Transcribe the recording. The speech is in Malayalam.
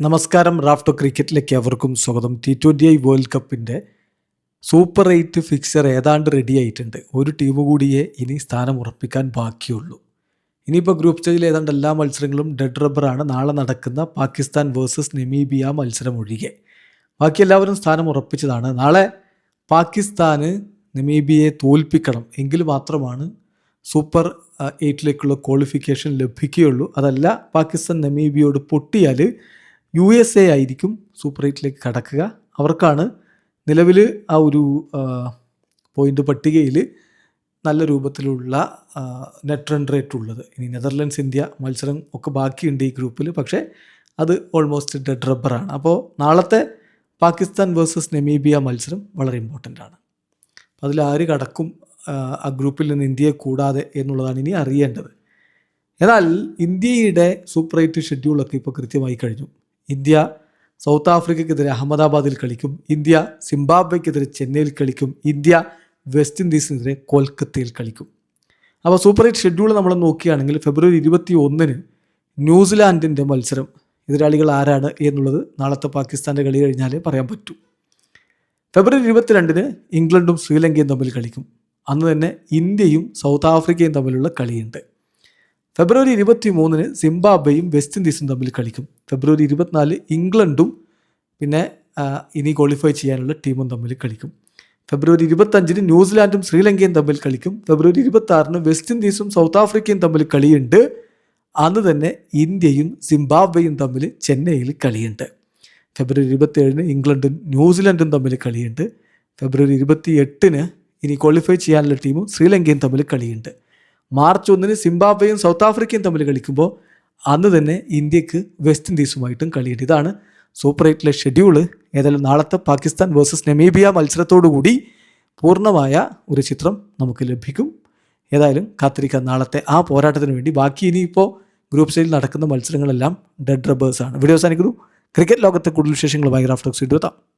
നമസ്കാരം റാഫ്റ്റോ ക്രിക്കറ്റിലേക്ക് അവർക്കും സ്വാഗതം. ടി ട്വന്റി ഐ വേൾഡ് കപ്പിന്റെ സൂപ്പർ എയ്റ്റ് ഫിക്സർ ഏതാണ്ട് റെഡി ആയിട്ടുണ്ട്. ഒരു ടീം കൂടിയേ ഇനി സ്ഥാനം ഉറപ്പിക്കാൻ ബാക്കിയുള്ളൂ. ഇനിയിപ്പോൾ ഗ്രൂപ്പ് സ്റ്റേജിൽ ഏതാണ്ട് എല്ലാ മത്സരങ്ങളും ഡെഡ് റബ്ബറാണ് നാളെ നടക്കുന്ന പാകിസ്ഥാൻ വേഴ്സസ് നെമീബിയ മത്സരം ഒഴികെ. ബാക്കി എല്ലാവരും സ്ഥാനം ഉറപ്പിച്ചതാണ്. നാളെ പാകിസ്ഥാന് നെമീബിയയെ തോൽപ്പിക്കണം. എങ്കിൽ മാത്രമാണ് സൂപ്പർ എയ്റ്റിലേക്കുള്ള ക്വാളിഫിക്കേഷൻ ലഭിക്കുകയുള്ളൂ. അതല്ല പാകിസ്ഥാൻ നെമീബിയോട് പൊട്ടിയാൽ യു എസ് എ ആയിരിക്കും സൂപ്പർ എയ്റ്റിലേക്ക് കടക്കുക. അവർക്കാണ് നിലവിൽ ആ ഒരു പോയിന്റ് പട്ടികയിൽ നല്ല രൂപത്തിലുള്ള നെറ്റ് റൺ റേറ്റ് ഉള്ളത്. ഇനി നെതർലൻഡ്സ് ഇന്ത്യ മത്സരം ഒക്കെ ബാക്കിയുണ്ട് ഈ ഗ്രൂപ്പിൽ പക്ഷേ അത് ഓൾമോസ്റ്റ് ഡെഡ് റബ്ബറാണ് അപ്പോൾ നാളത്തെ പാകിസ്ഥാൻ വേഴ്സസ് നെമീബിയ മത്സരം വളരെ ഇമ്പോർട്ടന്റ് ആണ്. അതിൽ ആര് കടക്കും ആ, ഗ്രൂപ്പിൽ നിന്ന് ഇന്ത്യയെ കൂടാതെ എന്നുള്ളതാണ് ഇനി അറിയേണ്ടത്. എന്നാൽ ഇന്ത്യയുടെ സൂപ്പർ എയ്റ്റ് ഷെഡ്യൂളൊക്കെ ഇപ്പോൾ കൃത്യമായി കഴിഞ്ഞു. ഇന്ത്യ സൗത്ത് ആഫ്രിക്കയ്ക്കെതിരെ അഹമ്മദാബാദിൽ കളിക്കും. ഇന്ത്യ സിംബാബ്വെക്കെതിരെ ചെന്നൈയിൽ കളിക്കും. ഇന്ത്യ വെസ്റ്റ് ഇൻഡീസിനെതിരെ കൊൽക്കത്തയിൽ കളിക്കും. അപ്പോൾ സൂപ്പർ എയ്റ്റ് ഷെഡ്യൂൾ നമ്മൾ നോക്കുകയാണെങ്കിൽ ഫെബ്രുവരി ഇരുപത്തി ഒന്നിന് ന്യൂസിലാൻഡിന്റെ മത്സരം. എതിരാളികൾ ആരാണ് എന്നുള്ളത് നാളത്തെ പാകിസ്ഥാന്റെ കളി കഴിഞ്ഞാലേ പറയാൻ പറ്റൂ. ഫെബ്രുവരി ഇരുപത്തിരണ്ടിന് ഇംഗ്ലണ്ടും ശ്രീലങ്കയും തമ്മിൽ കളിക്കും. അന്ന് തന്നെ ഇന്ത്യയും സൗത്ത് ആഫ്രിക്കയും തമ്മിലുള്ള കളിയുണ്ട്. ഫെബ്രുവരി ഇരുപത്തി മൂന്നിന് സിംബാബ്വെയും വെസ്റ്റ് ഇൻഡീസും തമ്മിൽ കളിക്കും. ഫെബ്രുവരി ഇരുപത്തിനാല് ഇംഗ്ലണ്ടും പിന്നെ ഇനി ക്വാളിഫൈ ചെയ്യാനുള്ള ടീമും തമ്മിൽ കളിക്കും. ഫെബ്രുവരി ഇരുപത്തഞ്ചിന് ന്യൂസിലാൻഡും ശ്രീലങ്കയും തമ്മിൽ കളിക്കും. ഫെബ്രുവരി ഇരുപത്തി വെസ്റ്റ് ഇൻഡീസും സൗത്ത് ആഫ്രിക്കയും തമ്മിൽ കളിയുണ്ട്. അന്ന് തന്നെ ഇന്ത്യയും സിംബാബ്വെയും തമ്മിൽ ചെന്നൈയിൽ കളിയുണ്ട്. ഫെബ്രുവരി ഇരുപത്തി ഏഴിന് ഇംഗ്ലണ്ടും ന്യൂസിലൻഡും തമ്മിൽ കളിയുണ്ട്. ഫെബ്രുവരി ഇരുപത്തി എട്ടിന് ഇനി ക്വാളിഫൈ ചെയ്യാനുള്ള ടീമും ശ്രീലങ്കയും തമ്മിൽ കളിയുണ്ട്. മാർച്ച് ഒന്നിന് സിംബാബ്വെയും സൗത്ത് ആഫ്രിക്കയും തമ്മിൽ കളിക്കുമ്പോൾ അന്ന് തന്നെ ഇന്ത്യയ്ക്ക് വെസ്റ്റ് ഇൻഡീസുമായിട്ടും കളിയുണ്ട്. ഇതാണ് സൂപ്പർ എയ്റ്റിലെ ഷെഡ്യൂൾ. ഏതായാലും നാളത്തെ പാകിസ്ഥാൻ വേഴ്സസ് നെമീബിയ മത്സരത്തോടുകൂടി പൂർണമായ ഒരു ചിത്രം നമുക്ക് ലഭിക്കും. ഏതായാലും കാത്തിരിക്കാം നാളത്തെ ആ പോരാട്ടത്തിന് വേണ്ടി. ബാക്കി ഇനിയിപ്പോൾ ഗ്രൂപ്പ് സ്റ്റേജിൽ നടക്കുന്ന മത്സരങ്ങളെല്ലാം ഡെഡ് റബ്ബേഴ്സാണ്. വീഡിയോ അവസാനിക്കുന്നു. ക്രിക്കറ്റ് ലോകത്തെ കൂടുതൽ വിശേഷങ്ങളുമായി റാഫ്റ്റോക്സ് ഇടുവെത്താം.